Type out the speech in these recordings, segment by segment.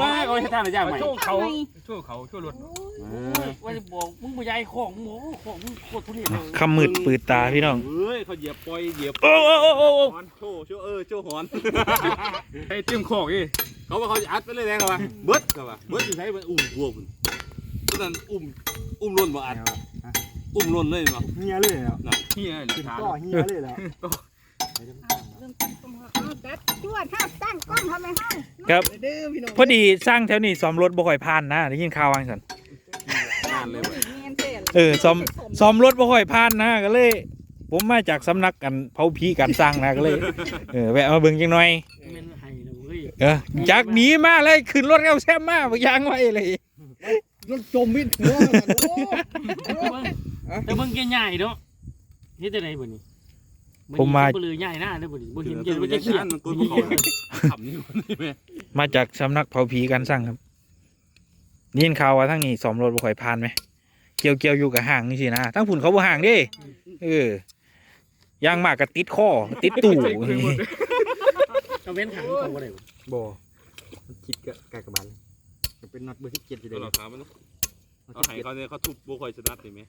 มาเอาให้ท่านย่างใหม่ว์เขาโชว์เขาโชว์รถว่าจะบอกมึงบ่ยายของหมูของมึงโคตรทุเรศเลยคำมืดปืดตาพี่น้องเฮ้ยเขาเหยียบปล่อยเหยียบโอ้โอ้โอ้โอ้โอ้ฮอนโชว์โชว์เออโชว์ฮอนไอ้จิ้มโคกอีเขาว่าเขาจะอัดไปเลยแรงเขาว่าเบิดเขาว่าเบิดอยู่ใช้มันอุ้มหัวมันตอนนั้นอุ้มอุ้มล้นบ่อัดอุ้มล้นเลยบ่เฮียเลยแล้วเฮียหรือถามก็เฮียเลยแล้ว เริ่มตั้งกล้องเอาจัดจวดห้าตั้งกล้องทำไมห้าครับเด้อพี่น้องพอดีสร้างแถวนี้ซ้อมรถบ่ค่อยผ่านนะได้ยินข่าวว่าจังซั่นงานเลยบ่เงียนเสียเออซ้อมซ้อมรถบ่ค่อยผ่านนะก็เลย ผมมาจากสำนักกันเผาผีกันสร้างนะก็เลยเออแวะมาเบิ่งจังหน่อยเมนไห้นะเว้ยเออจากหนีมาเลยขึ้นรถเอาแซมมาบ่ยางไว้เลย รถจมมิดหัวโอ้แต่มึงแกใหญ่เนาะเฮ็ดได้ไดบ่นี่ บ่เลยใหญ่หน้าได้บ่นี่บ่เห็นเดี๋เดี๋ยยววมัมันนจะจะขี้เขียนมันตัวเขาขำนี่มันนี่แม่มาจากสำนักเผาผีกันสร้างครับได้ยินข่าวว่าทั้งนี้ซ้อมรถบ่ค่อยผ่านไหมเกี่ยวเกี่ยวอยู่กับห่างนี่สินะทั้งผุนเขาบ่ห่างเด้เออย่างมากก็ติดข้อติดตู่เอาเว้นขังเขาบ่ได้บ่คิดกะกากบาลเป็นน็อตเบอร์ที่เจ็ดอยู่เลตัวยเราถามมันนะเขาให้เขาเนี่ยเขาทุบโบคอยสนัดเห็นไหม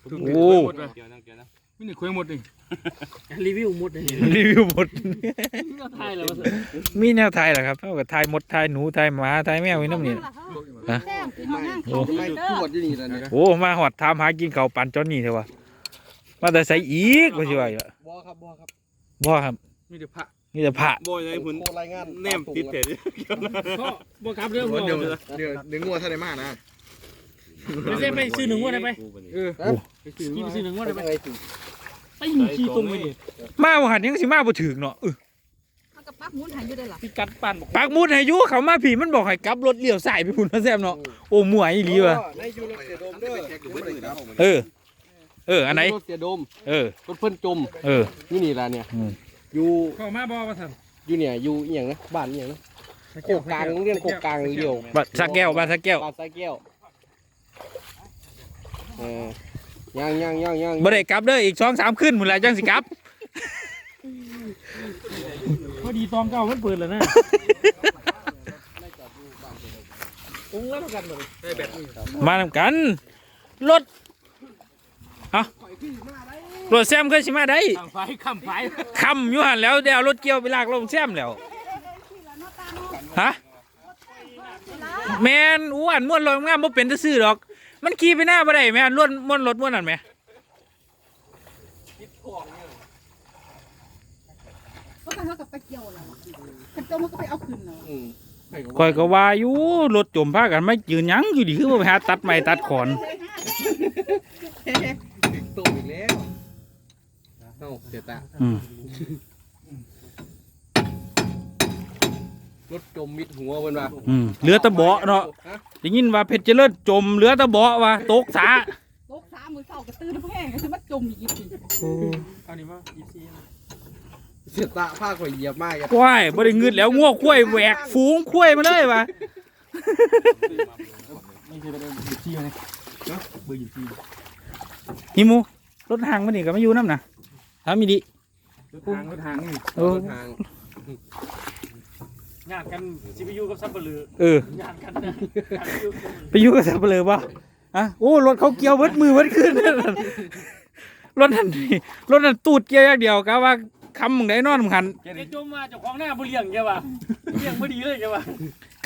ถูกโอ้หมดเลยเกี่ยวนั่งเกี่ยวนะ ไม่ได้คุยหมดนี่รีวิวหมดเลยรีวิวหมดก็ทายแล้วว่ามีแนวไทยเหรอครับเท่ากับไทยมดไทยหนูไทยหมาไทยแมวไว้น้ำนี่ ฮะแซ่บกินห้องนั่งโอ้เขาไม่เด้อขวดอยู่นี่แล้วนี่โอ้มาหอดทามหากินเขาวปันจอนนี่เถอะวะมาแต่ใส่อีกว่าสิว่าอยู่อะบ่ครับบ่ครับบ่ครับมีแต่พระนี่จะพระโบยไงคุณโทรรายงานแนมติดเถอะพ่อบ่กลับเรื่องพ่อเดี๋ยวเดี๋ยวเดี๋ยวงัวท่านได้มานะไม่ใช่ไปซื้อหนึ่งว่าได้ไปเออกินซื้อหนึ่งว่าได้ไปไงสิ ไปหนึ่งขี้ตรงไปดิมาบ่หันยังสิมาบ่ถึงเนาะเออเขากับปักหมุนหายอยู่ได้หรอพี่กัดปั่นบอกปากมุดให้อยู่เขามาผีมันบอกให้กลับรถเลี้ยวซ้ายไปพุ่นมาแซมเนาะโอ้มั่วอีหลีว่ะในยูโรเสียโดมเด้อเออ เอออันไหนรถเสียโดมเออ รถเพิ่นจมเออ อยู่นี่ล่ะเนี่ยอืม อยู่เข้ามาบ่มาสั่นอยู่เนี่ยอยู่อีหยังนะบ้านอีหยังนะโคกกลางโรงเรียนโคกกลางเดียวบัดสักแก้วบัดสักแก้วบ้านสายแก้วเออ ย่างย่างย่างย่างบ่ได้กลับเด้ออีก2-3คืนพุ่นล่ะจังสิกลับ พอดีตองเก่ามันเปิดแล้วนะอุ้งแล้วกันเลยได้แบตนี่มานำกันรถเอ้ารถแซมเคยสิมาได้ข้ามไฟข้ามไฟคำอยู่หันแล้วเดี๋ยวเอารถเกี่ยวไปลากลงแซมแล้วฮะแมนอ้วนม้วนรถงามบ่เป็นจะซื้อดอก มันขี่ไปหน้าบ่ได้แม่นล้วนม้วนรถม้วนนั่นแหมเขาเขากับไปเกี่ยวเหรอกันจมมันก็ไปเอาคืนเหรออืมข่อยก็ว่าอยู่รถจมพากันไม่ยืนหยังอยู่ดิคือบ่ไปหาตัดไม้ตัดขอนตกอีกแล้วเอ้าเสียตา รถจมมิดหัวเพิ่นว่าอืมเหลือแตะเบาะเนาะฮะได้ยินว่าเพชรเจริญจมเหลือแตะเบาะว่าตกสาโลกสามมือเก่ากระตื้นน้ำแห้งก็คือมันจมอีกทีเอานี่ว่าอีซีเสียตาผ้าข่อยเหยียบมากครับว้ายบ่ได้งึดแล้วงัวควายแหวกฝูงควายมาเลยว่ะไม่ใช่ไปเลยอีซีเลยเบอร์อีซีนี่หมูรถหางมันนี่ก็มาอยู่นำน่ะถามอีดิรถทางรถทางนี่เออทาง งานกันซีพียูกับซับเปลือเอองานกันนะงานอยู่ไปอยู่กับสับเปลือป่ะอะโอ้รถเขาเกี่ยวเบิดมือเบิดขึ้นรถนั่นนี่รถนั่นตูดเกี่ยวอย่างเดียวกะว่าคำมึงได้นอนมึงหันแกจมมาเจ้าของหน้าบ่เลี้ยงแกว่ะเลี้ยงบ่ดีเลยแกว่ะ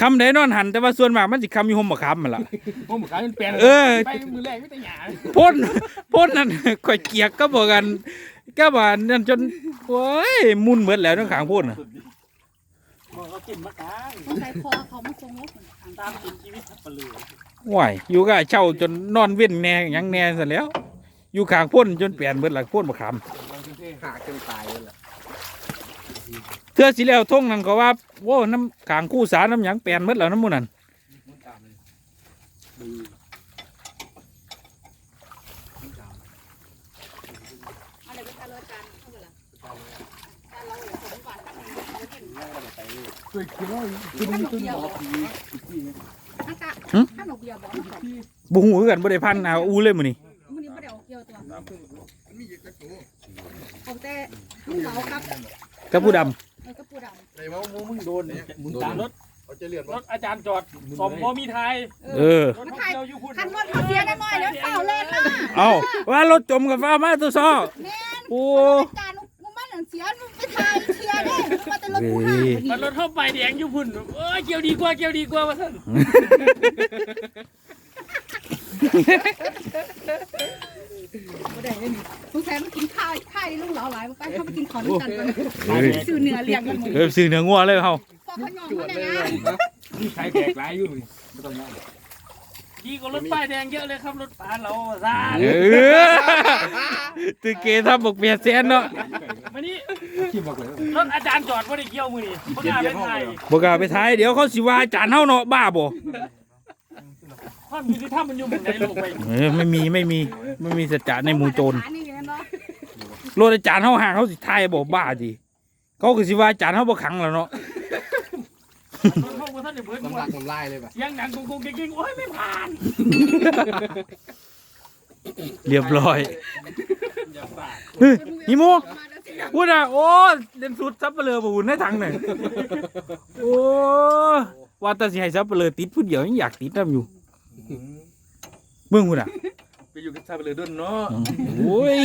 คำได้นอนหัน แต่ว่าส่วนมากมันสิคำมีหมบ่คำมันล่ะ ผมขายเป็นแปลนเออ ไปมือแรกไม่แต่หยาพ่นพ่นนั่นข่อยเกียกก็บอกกันก็ว่านั่นจนโอ้ยมุนเหมือนแล้วทั้งขางพ่นน่ะ บอกเขากินมะกางต้องใส่คอเขามาคงรถตามติดชีวิตซับเปลือว้ายอยู่ก็เช่าจนนอนเว้นแหน่หยังแหน่ซะแล้ว อยู่ขางพ่นจนเปลี่ยนเบิดหลักพ่นบ่คำหักจนตายเลยล่ะเทื่อสิแล้วทงนั่นก็ว่าโว้น้ำขางคู่สาน้ำหยังแปลนหมดแล้วน้ำหมูนั่นอะไรเป็นการเลยการเข้ามาละการเราเลยสมบัติตั้งแต่เถ้าหนกเบียร์บอกฮักกะข้าวหนกเบียร์บอกบุหูคือกันบ่ได้พันเอาอูเลยมื้อนี้มันนี่ไม่ได้เอาเกี่ยวตัวเอาแต่ลูกเหลาครับกับผู้ดำก็ปูดำไอ้ว่ามึงโดนเนี่ยมึงตามรถเขาจะเลือดรถอาจารย์จอดสมบ่มีไทยเออ รถเที่ยวอยู่คุณคันรถเขาเสียได้หน่อยแล้วเฝ้าเล่นมาเอ้าว่ารถจมกับฟ้ามาตัวซ้อโอ้ จาน หนังเสียมึงไปถ่ายเสียได้มาแต่รถกูห่างมันรถเข้าไปแดงอยู่พุ่นเอ้ยเกี่ยวดีกว่าเกี่ยวดีกว่าว่าซั่นบ่ได้เลยมึงแซ่มากินข้าวข้าวลูกเหลาหลายไปเข้าไปกินข้าวด้วยกันก่อนซื้อเนื้อเลี้ยงกันหมดเออซื้อเนื้องัวเลยเฮาพอเขายอมมาได้นะนี่ขายแจกหลายอยู่นี่ไม่ต้องย่างดีกว่ารถป้ายแดงเยอะเลยครับรถปานเราว่าซ่านเออตึกเกทับบกเปียแสนเนาะมานี่ ขี้บอกเลยรถอาจารย์จอดบ่ได้เกี่ยวมือนี่บ่กล้าเป็นไทยบ่กล้าไปท้ายเดี๋ยวเขาสิว่าอาจารย์เฮาเนาะบ้าบ่ความยุติธรรมมันอยู่หม่องใดโลกไปเออไม่มีไม่มีไม่มีสัจจะในหมู่โจรนี่เนาะรถอาจารย์เฮาห่างเขาสิทายบ่บ้าดิเขาก็สิว่าอาจารย์เฮาบ่ขังแล้วเนาะรถเข้าบ่ทันได้เบิดน้ำลายน้ำลายเลยป่ะเสียงดังกุกๆกิ๊กๆโอ้ยไม่ผ่านเรียบร้อยเฮ้ยนิโม พูดอะโอ้เล่นสุดซับเปลือบ่หุ่นในถังหน่อยโอ้ว่าแต่สิให้ซับเปลือติดผู้เดียวยังอยากติดนํอยู่เบิ่งพุ่นอะไปอยู่กับซาเบลดุนเนาะโอ้ย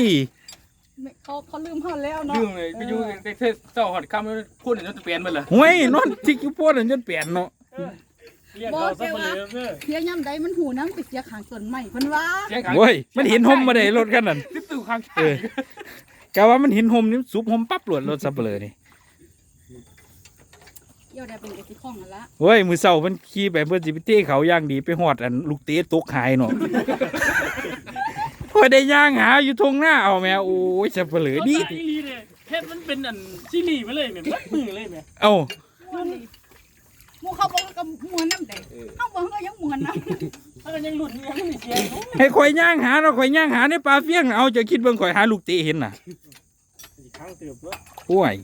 เขาเขาลืมเขาแล้วเนาะลืมเลยไปอยู่ในเทศเจ้าหอดคำแล้วพูดเดี๋ยวจะเปลี่ยนมันเหรอห้วยนอนทิกอยู่โพดอันจนเปลี่ยนเนาะเรียกเขาซะบ่เลยเด้อเสียย่ำใดมันหูน้ำไปเสียขางต้นไม้เพิ่นว่าเสียงขังโอ้ยมันเห็นหมมาได้รถคันนั้นติ๊บตู่ข้างเออ กะว่ามันเห็นหมนี่ซุบหมปั๊บหลวดรถซับเปลือนี่เกี่ยวได้เป็นกระสิข้องนั่นละเฮ้ยมือเสามันขี่ไปเพื่อสิไปเต้เขาย่างดีไปหอดอันลูกเตะตกหายเนาะพอได้ย่างหาอยู่ทงหน้าเอาแม่โอ้ยซับเปลือรถดีตายอีหลีเด้เฮ็ดมันเป็นอันซีรีส์ไปเลยแม่มัดมือเลยแม่เอ้าหมูเขาบอกกับมวนน้ำแดงเขาบอกเขายังมวนน้ถ้ากันยังหลุดยังไม่เสียให้ข่อยย่างหาเนาะข่อยย่างหาในปลาเฟี้ยงน่ะเอาจะคิดเบิ่งข่อยหาลูกเตะเห็นน่ะ ขั้งเติบเด้อโอ้ย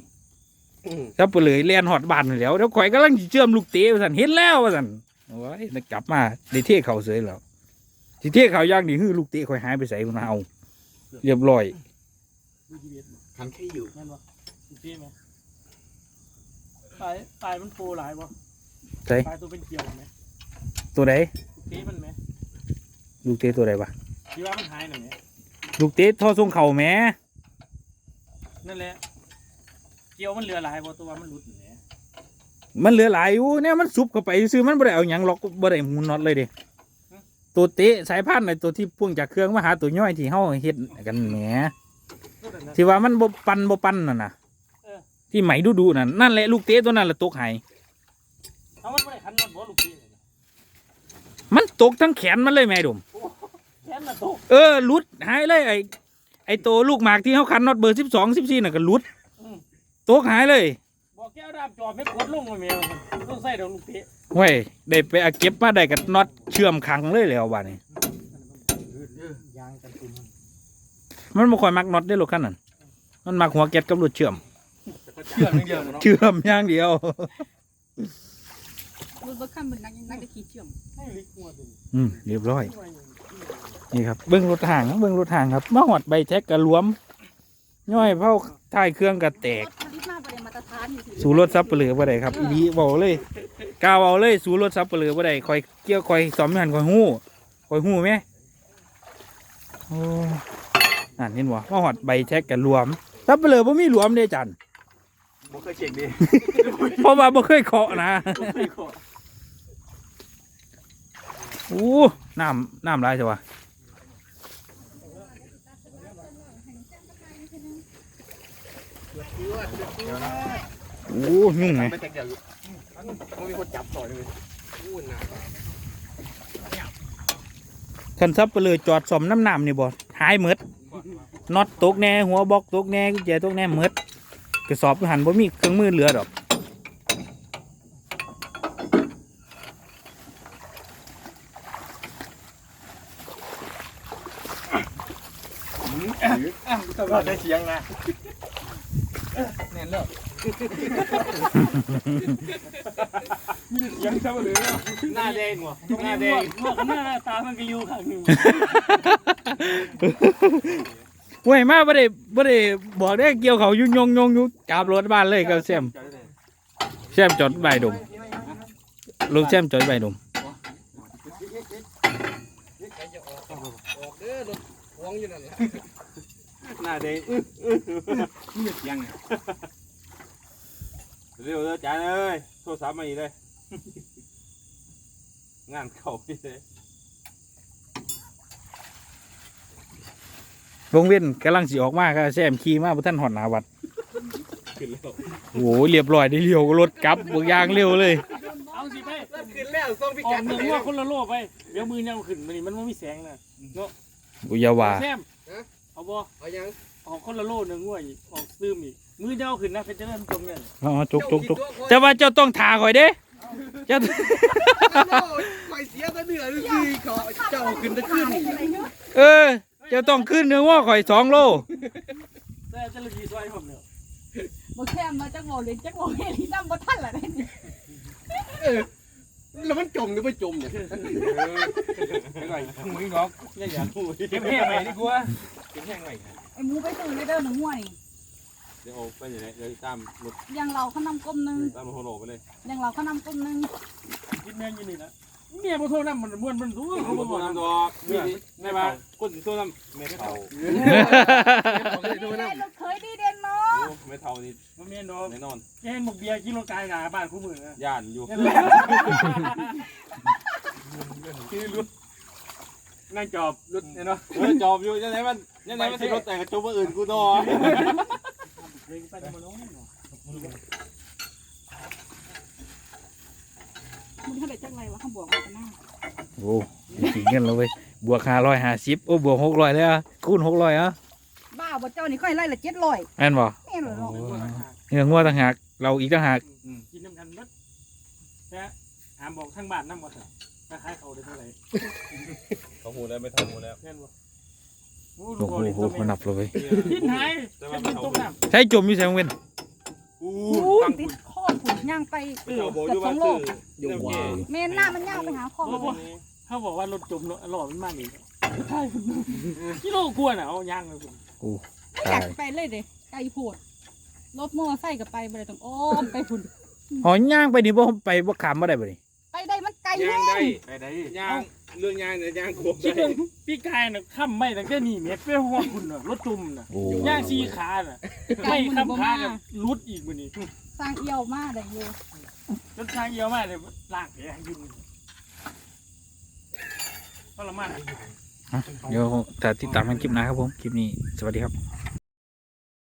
ซับเปลือยเลียนหอดบานแล้วเดี๋ยวข่อยกำลังเชื่อมลูกเตะว่าซั่นเห็นแล้วว่าซั่นโอ้ยกลับมาได้เทเขาเสยแล้วสิเทเขาย่างดีฮือลูกเตะข่อยหายไปใส่พุ่นเอาเรียบร้อยคันแค่อยู่แม่นบ่โอเคไหมตายตายมันโปหลายบ่ใส่ตายตัวเป็นเกี่ยวไหมตัวใดโอเคมันไหมลูกเตะตัวใดวะที่ว่ามันหายหน่อยไหมลูกเตะท่อทรงเข่าแหม่ นั่นแหละเกี่ยวมันเหลือหลายบ่ตัวว่ามันหลุดเนี่ยมันเหลือหลายอยู่เนี่ยมันซุบเข้าไปซื้อมันบ่ได้เอาหยังล็อกบ่ได้หมุนน็อตเลยเดิตัวเตะสายพันธุ์ไอ้ตัวที่พ่วงจากเครื่องมาหาตัวย่อยที่เฮาเฮ็ดกันแหมที่ว่ามันบ่ปันบ่ปันนั่นน่ะที่ไหมดูๆนั่นนั่นแหละลูกเตะตัวนั้นแหละตกหายเอามันไม่ได้คันนอนบ่ลูกพี่เนี่ยมันตกทั้งแขนมันเลยแม่ดมแค่นั้นตกเออหลุดหายเลยไอ้ไอ้ตัวลูกหมากที่เฮาคันน็อตเบอร์12 14น่ะก็หลุดตกหายเลยบอกแก้วดาบจอบไม่กดลงมาแมวต้องใส่ดอกลูกเตะเว้ยได้ไปเอาเก็บมาได้กับน็อตเชื่อมขังเลยแล้วบัดนี้ยางกันตุนมันบ่ค่อยมักน็อตได้หรอกคันนั้นมันมักหัวแก๊สกับรถเชื่อมเชื่อมอย่างเดียวเนาะเชื่อมอย่างเดียวำรถบัสขั้นเป็นนักนักจะขี่เชื่อมให้ลิกหัวตัวอืมเรียบร้อย นี่ครับเบิ้งรถห่างเบิ้งรถห่างครับมาหอดใบแท็กกระหลวม ย่อยเผาท้ายเครื่องกระแตกรถผลิตมาบริมาตรฐานอยู่ที่สู่รถซับเปลือบ่ได้ครับอีดีบอกเลยกล่าวเอาเลยสู่รถซับเปลือบ่ได้คอยเกี่ยวคอยสอมหันคอยหู้คอยหู้ไหมโอ้นั่นเห็นบ่มาหอดใบแท็กกระหลวมซับเปลือบ่มีหลวมเด้จันบ่เคยเช็คดิเพราะว่าบ่เคยเคาะนะโอู้น้ำน้ำลายใช่ปะโอ้ยุ่งไงไม่แต่เดี๋ยวมันมีคนจับต่อเลยอู้น่ะคันซับไปเลยจอดสมน้ำน้ำนี่บ่หายหมดน็อตตกแน่หัวบล็อกตกแน่กุญแจตกแน่หมดกระสอบหันบ่มีเครื่องมือเหลือดอก ก็ได้เสียงนะแน่นแล้วมีแต่เสียงซาเบลเนาะหน้าแดงว่ะหน้าแดงหน้าหน้าตามันก็อยู่ข้างหนึงเว้ยมาบ่ได้บ่ได้บอกได้เกี่ยวเขายุ่งยงยงอยู่กราบรถบ้านเลยกับแซมแซมจอดใบายดมลูกแซมจอยใบดมออกเด้อรถวงอยู่นั่นแหละ หน้าเด้งนี่เสียงเนี่ยเร็วเลยจานเอ้ยโทรศัพท์มาอีกเลย งานเข้าพี่เลยวงเวียนกำลังสิออกมาก็แซมขี่มาบ่ทันหอดหนาวัดขึ้นแล้ว โอ้โหเรียบร้อยได้เลี้ยวรถกลับเบิกยางเร็วเลย เอาสิไปขึ้นแล้วส่งพิออกักดเมืองว่าคนละโลกไป เดี๋ยวมือยังขึ้นมันนี่มันไม่มีแสงนะอุยาว่า แซม เอาบ่เอายังออกคนละโลหนึ่งง่วยอีกออกซึมอีกมือจะเอาขึ้นนะเพชรเจริญจมเนี่ยอ๋อจุกจุกจุกแต่ว่าเจ้าต้องทาข่อยเด้เจ้าคอยเสียแต่เหนือคือขอเจ้าขึ้นตะขึ้นเออเจ้าต้องขึ้นเนื้อว่าข่อยสองโลแต่เจะละกีซอยผมเนี่ยบ่แค่มาจักโมเลยจักโมเฮลิซัมบ่ทันละได้นี่แล้วมันจมหรือไม่จมเนี่ยไม่ไหวมึงหรอกอย่าอยากพูดเก็บแห้งไปดีกว่าเก็บแห้งไว้ไอ้หมูไปซื้อเลยเด้อหนึ่งหัวนี่เดี๋ยวเอาไปอยู่ไหนเดี๋ยวตามรถยังเราเขานำก้มหนึงตามโฮโลไปเลยยังเราเขานำก้มหนึงกินแมงยินนี่นะเมียบ่โทรน้ำมันม้วนมันรู้เขาเขาบบออกกว่าน้ำดอกมีในบ้านก้นสีส้มน้ำไม่เท่านี่ไงลูกเคยดีเด่นเนาะไม่เท่านี่มันเมียนอนแน่นอนแกงหมกเบียร์กิโลกายหนาบ้านคู่มือนะย่านอยู่นั่งจอบรถเนาะเออจอบอยู่ยังไงมัน ยังไงมันสิรถแต่กระจกว่าอื่นกูดอเลยไปทำมันน้องมึงเท่าไหร่จักไรวะข้างบวกมากันหน้าโอ้ขี่เงินแล้วเว้ยบวกห้าร้อยห้าสิบโอ้บวกหกร้อยเลยอะคูณหกร้อยอะบ้าบ่เจ้านี่ค่อยไล่ละ700แม่นบ่แม่นเหรอเนาะเนื้องัวต่างหากเราอีกต่างหากกินน้ำกันนัดแต่อามบอกทั้งบ้านน้ำหมดถ้าขายเขาได้เท่าไหร่เขาหูแล้วไม่เท่าหูแล้วแม่นบ่ โอ้โอ้โหโหมันนับเลยเว้ยทิ้นหายแต่เป็ว่านไม่ตเท่ากน้หูใช้จมอยู่แซงเว้นอู้อู้ฟังติคุดณข้อผุนย่างไปเท่าโบอเกือบยู่สบ้าอนงโลซื้อกแม่นหน้ามันย่างไปหาข้อบ่เขาบอกว่ารถจมหล่อมันมากนี่ใช่กิโลกวนอะเอาย่างเลยคุณไม่อยากไปเลยเด้ไกลโพดรถมอไซค์ก็ไปบ่ได้ต้องอ้อมไปพุ่นหอยย่างไปนี่บ่ไปบ่ขามบ่ได้บ่นี่ไปได้มันไกลย่าแน่งได้ไปได้ย่างเรื่องย่างเนี่ยย่างโคกคิดได้ดูพี่กายน่ะข้ามไม่ตั้งแต่นี่เม็ดเพื่อหัวคุณน่ะรถจุ่มน่ะโอ้ย่างซีขาน่ะไม่ข้ามขาน่ะรุดอีกมื้อนี้สร้างเอี่ยวมาได้อยู่รถทางเยอะมากเลยลากแผลยุ่งทรมาน เดี๋ยวถ้าติดตามกันคลิปหน้าครับผม คลิปนี้ สวัสดีครับ